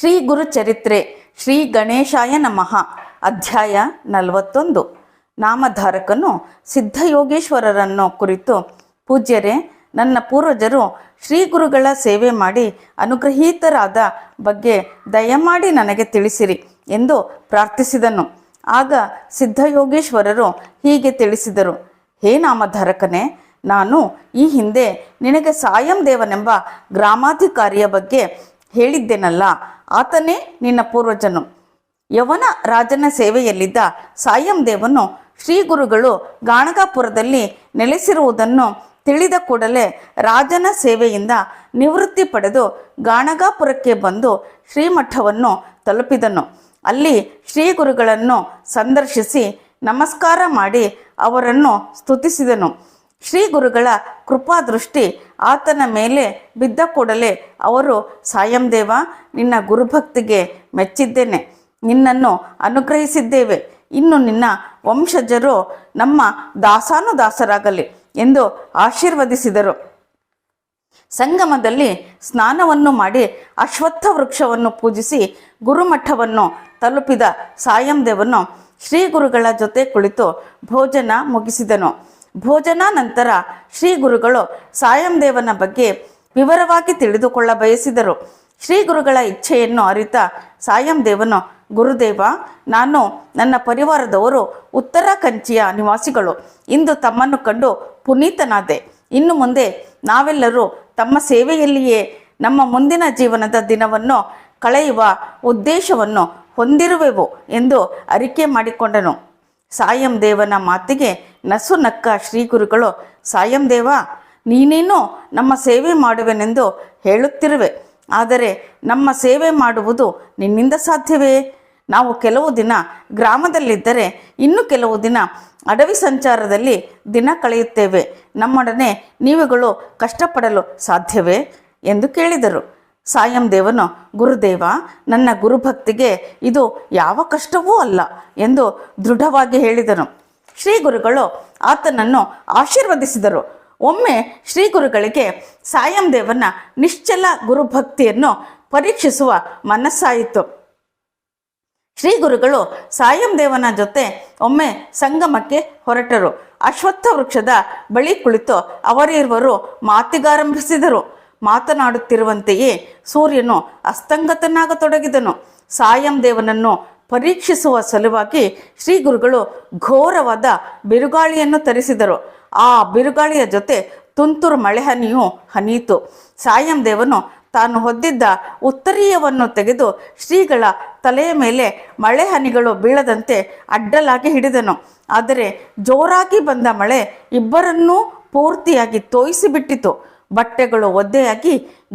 ಶ್ರೀ ಗುರು ಚರಿತ್ರೆ ಶ್ರೀ ಗಣೇಶಾಯ ನಮಃ, ಅಧ್ಯಾಯ ನಲವತ್ತೊಂದು. ನಾಮಧಾರಕನು ಸಿದ್ಧಯೋಗೇಶ್ವರರನ್ನು ಕುರಿತು, ಪೂಜ್ಯರೇ, ನನ್ನ ಪೂರ್ವಜರು ಶ್ರೀ ಗುರುಗಳ ಸೇವೆ ಮಾಡಿ ಅನುಗ್ರಹೀತರಾದ ಬಗ್ಗೆ ದಯಮಾಡಿ ನನಗೆ ತಿಳಿಸಿರಿ ಎಂದು ಪ್ರಾರ್ಥಿಸಿದನು. ಆಗ ಸಿದ್ಧಯೋಗೇಶ್ವರರು ಹೀಗೆ ತಿಳಿಸಿದರು, ಹೇ ನಾಮಧಾರಕನೇ, ನಾನು ಈ ಹಿಂದೆ ನಿನಗೆ ಸಾಯಂ ದೇವನೆಂಬ ಗ್ರಾಮಾಧಿಕಾರಿಯ ಬಗ್ಗೆ ಹೇಳಿದ್ದೆನಲ್ಲ ಆತನೇ ನಿನ್ನ ಪೂರ್ವಜನು. ಯವನ ರಾಜನ ಸೇವೆಯಲ್ಲಿದ್ದ ಸಾಯಂ ದೇವನು ಶ್ರೀ ಗುರುಗಳು ಗಾಣಗಾಪುರದಲ್ಲಿ ನೆಲೆಸಿರುವುದನ್ನು ತಿಳಿದ ಕೂಡಲೇ ರಾಜನ ಸೇವೆಯಿಂದ ನಿವೃತ್ತಿ ಪಡೆದು ಗಾಣಗಾಪುರಕ್ಕೆ ಬಂದು ಶ್ರೀಮಠವನ್ನು ತಲುಪಿದನು. ಅಲ್ಲಿ ಶ್ರೀ ಗುರುಗಳನ್ನು ಸಂದರ್ಶಿಸಿ ನಮಸ್ಕಾರ ಮಾಡಿ ಅವರನ್ನು ಸ್ತುತಿಸಿದನು. ಶ್ರೀ ಗುರುಗಳ ಕೃಪಾದೃಷ್ಟಿ ಆತನ ಮೇಲೆ ಬಿದ್ದ ಕೂಡಲೇ ಅವರು ಸಾಯಂದೇವ ನಿನ್ನ ಗುರುಭಕ್ತಿಗೆ ಮೆಚ್ಚಿದ್ದೇನೆ. ನಿನ್ನನ್ನು ಅನುಗ್ರಹಿಸಿದ್ದೇವೆ. ಇನ್ನು ನಿನ್ನ ವಂಶಜರು ನಮ್ಮ ದಾಸಾನುದಾಸರಾಗಲಿ ಎಂದು ಆಶೀರ್ವದಿಸಿದರು. ಸಂಗಮದಲ್ಲಿ ಸ್ನಾನವನ್ನು ಮಾಡಿ ಅಶ್ವತ್ಥ ವೃಕ್ಷವನ್ನು ಪೂಜಿಸಿ ಗುರುಮಠವನ್ನು ತಲುಪಿದ ಸಾಯಂದೇವನು ಶ್ರೀ ಗುರುಗಳ ಜೊತೆ ಕುಳಿತು ಭೋಜನ ಮುಗಿಸಿದನು. ಭೋಜನ ನಂತರ ಶ್ರೀ ಗುರುಗಳು ಸಾಯಂ ದೇವನ ಬಗ್ಗೆ ವಿವರವಾಗಿ ತಿಳಿದುಕೊಳ್ಳ ಬಯಸಿದರು. ಶ್ರೀ ಗುರುಗಳ ಇಚ್ಛೆಯನ್ನು ಅರಿತ ಸಾಯಂ ದೇವನು, ಗುರುದೇವ, ನಾನು ನನ್ನ ಪರಿವಾರದವರು ಉತ್ತರ ಕಂಚಿಯ ನಿವಾಸಿಗಳು. ಇಂದು ತಮ್ಮನ್ನು ಕಂಡು ಪುನೀತನಾದೆ. ಇನ್ನು ಮುಂದೆ ನಾವೆಲ್ಲರೂ ತಮ್ಮ ಸೇವೆಯಲ್ಲಿಯೇ ನಮ್ಮ ಮುಂದಿನ ಜೀವನದ ದಿನವನ್ನು ಕಳೆಯುವ ಉದ್ದೇಶವನ್ನು ಹೊಂದಿರುವೆವು ಎಂದು ಅರಿಕೆ ಮಾಡಿಕೊಂಡನು. ಸಾಯಂ ದೇವನ ಮಾತಿಗೆ ನಸು ನಕ್ಕ ಶ್ರೀ ಗುರುಗಳು, ಸಾಯಂ ದೇವ, ನೀನೇನು ನಮ್ಮ ಸೇವೆ ಮಾಡುವೆನೆಂದು ಹೇಳುತ್ತಿರುವೆ. ಆದರೆ ನಮ್ಮ ಸೇವೆ ಮಾಡುವುದು ನಿನ್ನಿಂದ ಸಾಧ್ಯವೇ? ನಾವು ಕೆಲವು ದಿನ ಗ್ರಾಮದಲ್ಲಿದ್ದರೆ, ಇನ್ನು ಕೆಲವು ದಿನ ಅಡವಿ ಸಂಚಾರದಲ್ಲಿ ದಿನ ಕಳೆಯುತ್ತೇವೆ. ನಮ್ಮೊಡನೆ ನೀವುಗಳು ಕಷ್ಟಪಡಲು ಸಾಧ್ಯವೇ? ಎಂದು ಕೇಳಿದರು. ಸಾಯಂ ದೇವನು, ಗುರುದೇವ, ನನ್ನ ಗುರುಭಕ್ತಿಗೆ ಇದು ಯಾವ ಕಷ್ಟವೂ ಅಲ್ಲ ಎಂದು ದೃಢವಾಗಿ ಹೇಳಿದನು. ಶ್ರೀ ಗುರುಗಳು ಆತನನ್ನು ಆಶೀರ್ವದಿಸಿದರು. ಒಮ್ಮೆ ಶ್ರೀ ಗುರುಗಳಿಗೆ ಸಾಯಂ ದೇವನ ನಿಶ್ಚಲ ಗುರುಭಕ್ತಿಯನ್ನು ಪರೀಕ್ಷಿಸುವ ಮನಸ್ಸಾಯಿತು. ಶ್ರೀ ಗುರುಗಳು ಸಾಯಂ ದೇವನ ಜೊತೆ ಒಮ್ಮೆ ಸಂಗಮಕ್ಕೆ ಹೊರಟರು. ಅಶ್ವತ್ಥ ವೃಕ್ಷದ ಬಳಿ ಕುಳಿತು ಅವರಿರುವರು ಮಾತಿಗಾರಂಭಿಸಿದರು. ಮಾತನಾಡುತ್ತಿರುವಂತೆಯೇ ಸೂರ್ಯನು ಅಸ್ತಂಗತನಾಗತೊಡಗಿದನು. ಸಾಯಂ ದೇವನನ್ನು ಪರೀಕ್ಷಿಸುವ ಸಲುವಾಗಿ ಶ್ರೀ ಗುರುಗಳು ಘೋರವಾದ ಬಿರುಗಾಳಿಯನ್ನು ತರಿಸಿದರು. ಆ ಬಿರುಗಾಳಿಯ ಜೊತೆ ತುಂತುರು ಮಳೆಹನಿಯು ಹನಿಯಿತು. ಸಾಯಂ ದೇವನು ತಾನು ಹೊದ್ದಿದ್ದ ಉತ್ತರೀಯವನ್ನು ತೆಗೆದು ಶ್ರೀಗಳ ತಲೆಯ ಮೇಲೆ ಮಳೆ ಹನಿಗಳು ಬೀಳದಂತೆ ಅಡ್ಡಲಾಗಿ ಹಿಡಿದನು. ಆದರೆ ಜೋರಾಗಿ ಬಂದ ಮಳೆ ಇಬ್ಬರನ್ನೂ ಪೂರ್ತಿಯಾಗಿ ತೋಯಿಸಿಬಿಟ್ಟಿತು. ಬಟ್ಟೆಗಳು ಒದ್ದೆಯಾಗಿ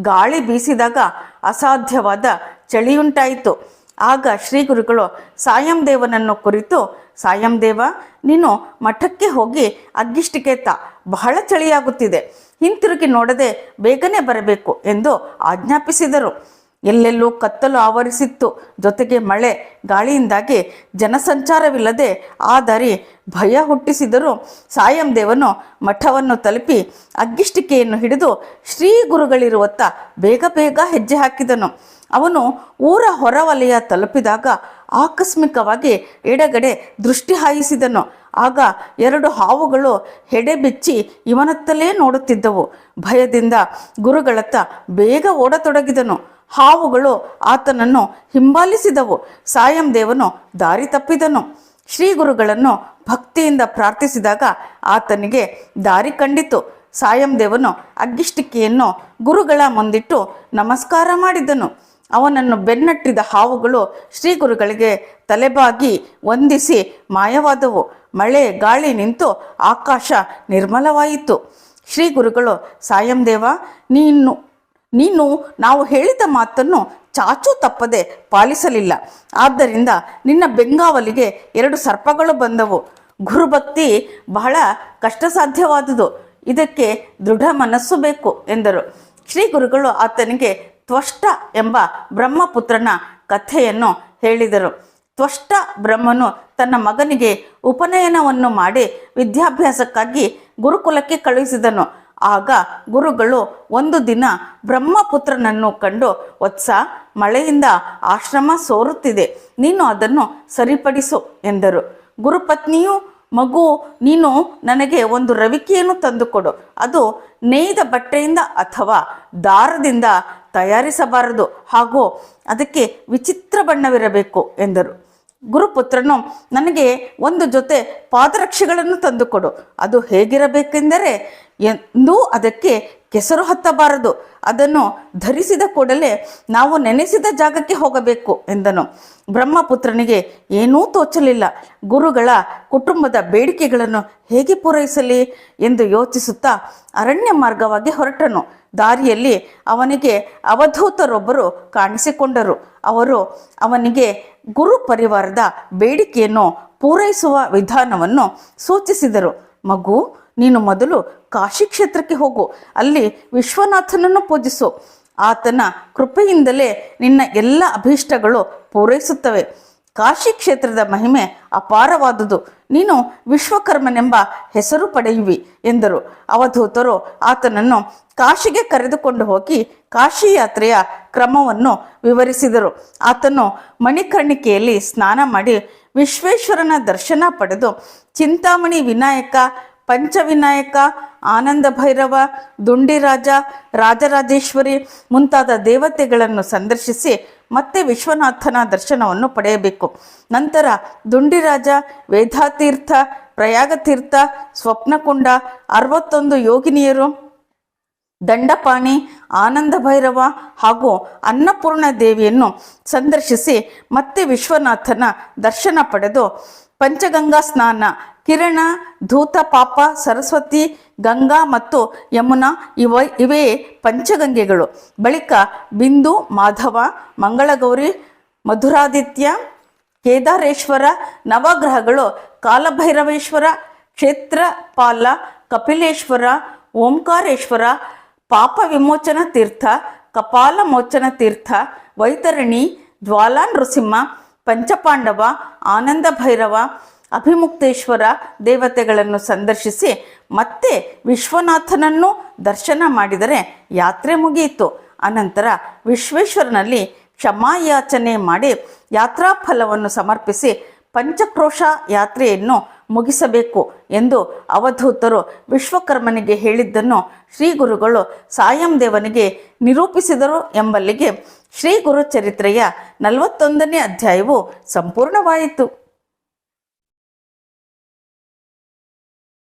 ಗಾಳಿ ಬೀಸಿದಾಗ ಅಸಾಧ್ಯವಾದ ಚಳಿಯುಂಟಾಯಿತು. ಆಗ ಶ್ರೀ ಗುರುಗಳು ಸಾಯಂ ದೇವನನ್ನು ಕುರಿತು, ಸಾಯಂ ದೇವ, ನೀನು ಮಠಕ್ಕೆ ಹೋಗಿ ಅಗ್ಗಿಷ್ಟಿಕೇತ ಬಹಳ ಚಳಿಯಾಗುತ್ತಿದೆ. ಹಿಂತಿರುಗಿ ನೋಡದೆ ಬೇಗನೆ ಬರಬೇಕು ಎಂದು ಆಜ್ಞಾಪಿಸಿದರು. ಎಲ್ಲೆಲ್ಲೂ ಕತ್ತಲು ಆವರಿಸಿತ್ತು. ಜೊತೆಗೆ ಮಳೆ, ಗಾಳಿಯಿಂದಾಗಿ ಜನಸಂಚಾರವಿಲ್ಲದೆ ಆ ದಾರಿ ಭಯ ಹುಟ್ಟಿಸಿದರೂ ಸಾಯಂ ದೇವನು ಮಠವನ್ನು ತಲುಪಿ ಅಗ್ಗಿಷ್ಟಿಕೆಯನ್ನು ಹಿಡಿದು ಶ್ರೀ ಗುರುಗಳಿರುವತ್ತ ಬೇಗ ಬೇಗ ಹೆಜ್ಜೆ ಹಾಕಿದನು. ಅವನು ಊರ ಹೊರವಲಯ ತಲುಪಿದಾಗ ಆಕಸ್ಮಿಕವಾಗಿ ಎಡಗಡೆ ದೃಷ್ಟಿ ಹಾಯಿಸಿದನು. ಆಗ ಎರಡು ಹಾವುಗಳು ಹೆಡೆ ಬಿಚ್ಚಿ ಇವನತ್ತಲೇ ನೋಡುತ್ತಿದ್ದವು. ಭಯದಿಂದ ಗುರುಗಳತ್ತ ಬೇಗ ಓಡತೊಡಗಿದನು. ಹಾವುಗಳು ಆತನನ್ನು ಹಿಂಬಾಲಿಸಿದವು. ಸಾಯಂ ದೇವನು ದಾರಿ ತಪ್ಪಿದನು. ಶ್ರೀ ಗುರುಗಳನ್ನು ಭಕ್ತಿಯಿಂದ ಪ್ರಾರ್ಥಿಸಿದಾಗ ಆತನಿಗೆ ದಾರಿ ಕಂಡಿತು. ಸಾಯಂ ದೇವನು ಅಗ್ಗಿಷ್ಟಿಕೆಯನ್ನು ಗುರುಗಳ ಮುಂದಿಟ್ಟು ನಮಸ್ಕಾರ ಮಾಡಿದನು. ಅವನನ್ನು ಬೆನ್ನಟ್ಟಿದ ಹಾವುಗಳು ಶ್ರೀ ಗುರುಗಳಿಗೆ ತಲೆಬಾಗಿ ವಂದಿಸಿ ಮಾಯವಾದವು. ಮಳೆ, ಗಾಳಿ ನಿಂತು ಆಕಾಶ ನಿರ್ಮಲವಾಯಿತು. ಶ್ರೀ ಗುರುಗಳು ಸಾಯಂ ದೇವ, ನೀನು ನೀನು ನಾವು ಹೇಳಿದ ಮಾತನ್ನು ಚಾಚೂ ತಪ್ಪದೆ ಪಾಲಿಸಲಿಲ್ಲ. ಆದ್ದರಿಂದ ನಿನ್ನ ಬೆಂಗಾವಲಿಗೆ ಎರಡು ಸರ್ಪಗಳು ಬಂದವು. ಗುರುಭಕ್ತಿ ಬಹಳ ಕಷ್ಟ ಸಾಧ್ಯವಾದುದು ಇದಕ್ಕೆ ದೃಢ ಮನಸ್ಸು ಬೇಕು ಎಂದರು. ಶ್ರೀ ಗುರುಗಳು ಆತನಿಗೆ ತ್ವಷ್ಟ ಎಂಬ ಬ್ರಹ್ಮಪುತ್ರನ ಕಥೆಯನ್ನು ಹೇಳಿದರು. ತ್ವಷ್ಟ ಬ್ರಹ್ಮನು ತನ್ನ ಮಗನಿಗೆ ಉಪನಯನವನ್ನು ಮಾಡಿ ವಿದ್ಯಾಭ್ಯಾಸಕ್ಕಾಗಿ ಗುರುಕುಲಕ್ಕೆ ಕಳುಹಿಸಿದನು. ಆಗ ಗುರುಗಳು ಒಂದು ದಿನ ಬ್ರಹ್ಮಪುತ್ರನನ್ನು ಕಂಡು, ವತ್ಸ, ಮಳೆಯಿಂದ ಆಶ್ರಮ ಸೋರುತ್ತಿದೆ. ನೀನು ಅದನ್ನು ಸರಿಪಡಿಸು ಎಂದರು. ಗುರುಪತ್ನಿಯು, ಮಗು, ನೀನು ನನಗೆ ಒಂದು ರವಿಕೆಯನ್ನು ತಂದುಕೊಡು. ಅದು ನೇಯ್ದ ಬಟ್ಟೆಯಿಂದ ಅಥವಾ ದಾರದಿಂದ ತಯಾರಿಸಬಾರದು. ಹಾಗೂ ಅದಕ್ಕೆ ವಿಚಿತ್ರ ಬಣ್ಣವಿರಬೇಕು ಎಂದರು. ಗುರುಪುತ್ರನು ನನಗೆ ಒಂದು ಜೊತೆ ಪಾದರಕ್ಷೆಗಳನ್ನು ತಂದುಕೊಡು. ಅದು ಹೇಗಿರಬೇಕೆಂದರೆ ಎಂದೂ ಅದಕ್ಕೆ ಕೆಸರು ಹತ್ತಬಾರದು. ಅದನ್ನು ಧರಿಸಿದ ಕೂಡಲೇ ನಾವು ನೆನೆಸಿದ ಜಾಗಕ್ಕೆ ಹೋಗಬೇಕು ಎಂದನು. ಬ್ರಹ್ಮಪುತ್ರನಿಗೆ ಏನೂ ತೋಚಲಿಲ್ಲ. ಗುರುಗಳ ಕುಟುಂಬದ ಬೇಡಿಕೆಗಳನ್ನು ಹೇಗೆ ಪೂರೈಸಲಿ ಎಂದು ಯೋಚಿಸುತ್ತಾ ಅರಣ್ಯ ಮಾರ್ಗವಾಗಿ ಹೊರಟನು. ದಾರಿಯಲ್ಲಿ ಅವನಿಗೆ ಅವಧೂತರೊಬ್ಬರು ಕಾಣಿಸಿಕೊಂಡರು. ಅವರು ಅವನಿಗೆ ಗುರು ಪರಿವಾರದ ಬೇಡಿಕೆಯನ್ನು ಪೂರೈಸುವ ವಿಧಾನವನ್ನು ಸೂಚಿಸಿದರು. ಮಗು, ನೀನು ಮೊದಲು ಕಾಶಿ ಕ್ಷೇತ್ರಕ್ಕೆ ಹೋಗು, ಅಲ್ಲಿ ವಿಶ್ವನಾಥನನ್ನು ಪೂಜಿಸು. ಆತನ ಕೃಪೆಯಿಂದಲೇ ನಿನ್ನ ಎಲ್ಲ ಅಭೀಷ್ಟಗಳು ಪೂರೈಸುತ್ತವೆ. ಕಾಶಿ ಕ್ಷೇತ್ರದ ಮಹಿಮೆ ಅಪಾರವಾದುದು. ನೀನು ವಿಶ್ವಕರ್ಮನೆಂಬ ಹೆಸರು ಪಡೆಯುವಿ ಎಂದರು. ಅವಧೂತರು ಆತನನ್ನು ಕಾಶಿಗೆ ಕರೆದುಕೊಂಡು ಹೋಗಿ ಕಾಶಿ ಯಾತ್ರೆಯ ಕ್ರಮವನ್ನು ವಿವರಿಸಿದರು. ಆತನು ಮಣಿಕರ್ಣಿಕೆಯಲ್ಲಿ ಸ್ನಾನ ಮಾಡಿ ವಿಶ್ವೇಶ್ವರನ ದರ್ಶನ ಪಡೆದು ಚಿಂತಾಮಣಿ ವಿನಾಯಕ, ಪಂಚವಿನಾಯಕ ಆನಂದ ಭೈರವ ದುಂಡಿರಾಜ, ರಾಜರಾಜೇಶ್ವರಿ ಮುಂತಾದ ದೇವತೆಗಳನ್ನು ಸಂದರ್ಶಿಸಿ ಮತ್ತೆ ವಿಶ್ವನಾಥನ ದರ್ಶನವನ್ನು ಪಡೆಯಬೇಕು. ನಂತರ ದುಂಡಿರಾಜ, ವೇದಾತೀರ್ಥ, ಪ್ರಯಾಗತೀರ್ಥ, ಸ್ವಪ್ನಕುಂಡ, ಅರವತ್ತೊಂದು ಯೋಗಿನಿಯರು, ದಂಡಪಾಣಿ ಆನಂದ ಭೈರವ ಹಾಗೂ ಅನ್ನಪೂರ್ಣ ದೇವಿಯನ್ನು ಸಂದರ್ಶಿಸಿ ಮತ್ತೆ ವಿಶ್ವನಾಥನ ದರ್ಶನ ಪಡೆದು ಪಂಚಗಂಗಾ ಸ್ನಾನ, ಕಿರಣ, ಧೂತ, ಪಾಪ, ಸರಸ್ವತಿ, ಗಂಗಾ ಮತ್ತು ಯಮುನಾ ಇವ ಇವೇ ಪಂಚಗಂಗೆಗಳು. ಬಳಿಕ ಬಿಂದು, ಮಾಧವ, ಮಂಗಳಗೌರಿ, ಮಧುರಾದಿತ್ಯ, ಕೇದಾರೇಶ್ವರ, ನವಗ್ರಹಗಳು, ಕಾಲಭೈರವೇಶ್ವರ, ಕ್ಷೇತ್ರಪಾಲ, ಕಪಿಲೇಶ್ವರ, ಓಂಕಾರೇಶ್ವರ ಪಾಪ ವಿಮೋಚನ ತೀರ್ಥ, ಕಪಾಲ ಮೋಚನ ತೀರ್ಥ, ವೈತರಣಿ ಜ್ವಾಲಾ ನೃಸಿಂಹ, ಪಂಚಪಾಂಡವ, ಆನಂದ ಭೈರವ, ಅಭಿಮುಕ್ತೇಶ್ವರ ದೇವತೆಗಳನ್ನು ಸಂದರ್ಶಿಸಿ ಮತ್ತೆ ವಿಶ್ವನಾಥನನ್ನು ದರ್ಶನ ಮಾಡಿದರೆ ಯಾತ್ರೆ ಮುಗಿಯಿತು. ಅನಂತರ ವಿಶ್ವೇಶ್ವರನಲ್ಲಿ ಕ್ಷಮಾಯಾಚನೆ ಮಾಡಿ ಯಾತ್ರಾ ಫಲವನ್ನು ಸಮರ್ಪಿಸಿ ಪಂಚಕ್ರೋಶ ಯಾತ್ರೆಯನ್ನು ಮುಗಿಸಬೇಕು ಎಂದು ಅವಧೂತರು ವಿಶ್ವಕರ್ಮನಿಗೆ ಹೇಳಿದ್ದನ್ನು ಶ್ರೀ ಗುರುಗಳು ಸಾಯಂ ದೇವನಿಗೆ ನಿರೂಪಿಸಿದರು ಎಂಬಲ್ಲಿಗೆ ಶ್ರೀ ಗುರು ಚರಿತ್ರೆಯ ನಲವತ್ತೊಂದನೇ ಅಧ್ಯಾಯವು ಸಂಪೂರ್ಣವಾಯಿತು.